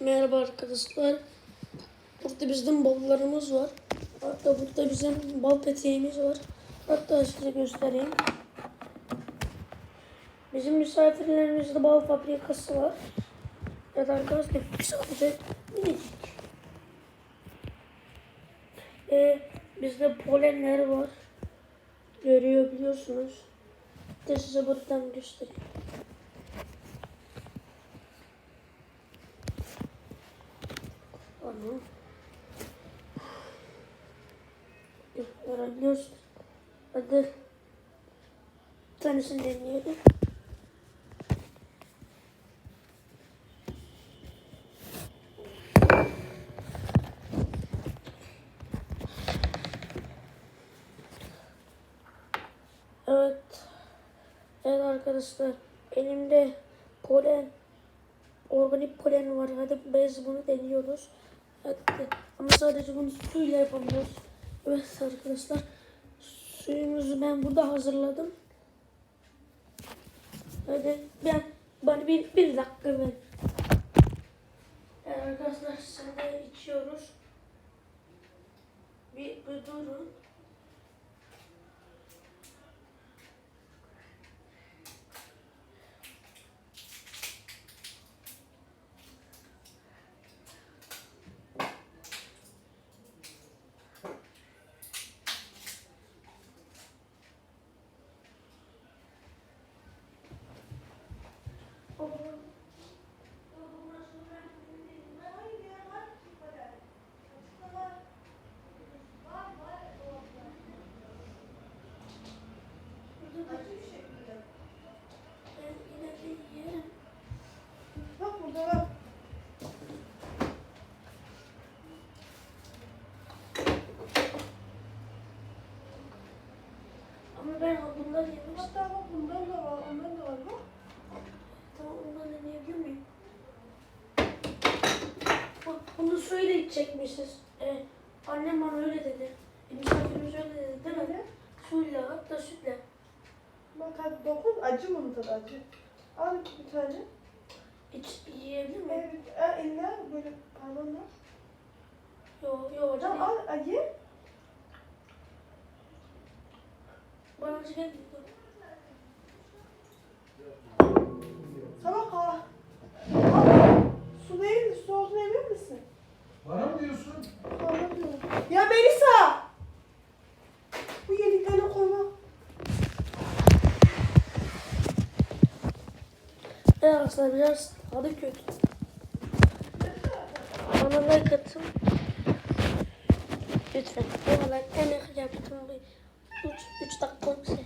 Merhaba arkadaşlar. Burada bizim ballarımız var. Hatta burada bizim bal peteğimiz var. Hatta size göstereyim. Bizim misafirlerimizde bal fabrikası var. Evet arkadaşlar sadece minicik. Ee, bizde polenler var. Görüyor biliyorsunuz. De size buradan göstereyim. Onu görebiliyorsun. Hadi bir tanesini deneyelim. Evet. Evet arkadaşlar. Elimde polen organik polen var. Hadi biz bunu deniyoruz. Hadi. Ama sadece bunu suyla yapamıyoruz. Evet arkadaşlar. Suyumuzu ben burada hazırladım. Hadi ben bana bir, bir dakika ver. Arkadaşlar şimdi içiyoruz. Bir, bir durun. Ben yine de yerim. Bak burada var. Ama ben bunları yemiştim. Hatta bak bundan da var, ondan da var bak. Tamam ondan deneyebilir miyim? Bak bunu suyla içecekmişiz. Ee, annem bana öyle dedi. E, misafirimiz öyle dedi değil mi? Suyla hatta sütle. Bak hadi dokun, acı bunun tadı acı. Al bir tane. İç, yiyebilir miyim? Evet, el, eline böyle parmağınla. Yok yok Tamam al, acı. Bana acı gelmiyor. Sana kal. Al. Su değil, su olduğunu emin misin? Bana mı diyorsun? Sonra diyorum. Ya Melisa! Bu yediklerini koyma. Evet arkadaşlar biraz tadı kötü. Bana like atın. Lütfen. Bana like emek yaptım. Bir üç, üç dakikalık şey.